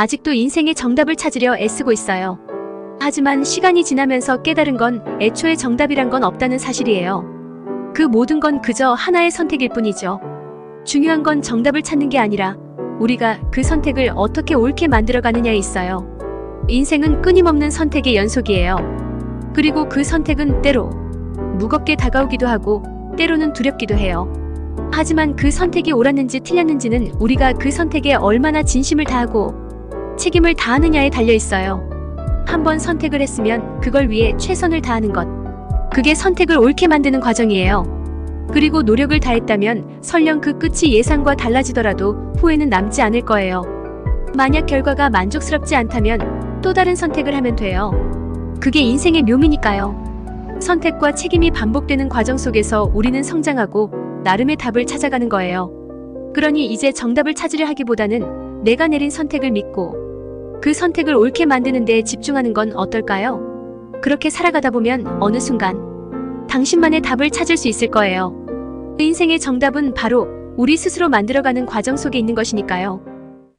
아직도 인생의 정답을 찾으려 애쓰고 있어요. 하지만 시간이 지나면서 깨달은 건 애초에 정답이란 건 없다는 사실이에요. 그 모든 건 그저 하나의 선택일 뿐이죠. 중요한 건 정답을 찾는 게 아니라 우리가 그 선택을 어떻게 옳게 만들어가느냐에 있어요. 인생은 끊임없는 선택의 연속이에요. 그리고 그 선택은 때로 무겁게 다가오기도 하고 때로는 두렵기도 해요. 하지만 그 선택이 옳았는지 틀렸는지는 우리가 그 선택에 얼마나 진심을 다하고 책임을 다하느냐에 달려 있어요. 한번 선택을 했으면 그걸 위해 최선을 다하는 것. 그게 선택을 옳게 만드는 과정이에요. 그리고 노력을 다했다면 설령 그 끝이 예상과 달라지더라도 후회는 남지 않을 거예요. 만약 결과가 만족스럽지 않다면 또 다른 선택을 하면 돼요. 그게 인생의 묘미니까요. 선택과 책임이 반복되는 과정 속에서 우리는 성장하고 나름의 답을 찾아가는 거예요. 그러니 이제 정답을 찾으려 하기보다는 내가 내린 선택을 믿고 그 선택을 옳게 만드는 데 집중하는 건 어떨까요? 그렇게 살아가다 보면 어느 순간 당신만의 답을 찾을 수 있을 거예요. 인생의 정답은 바로 우리 스스로 만들어가는 과정 속에 있는 것이니까요.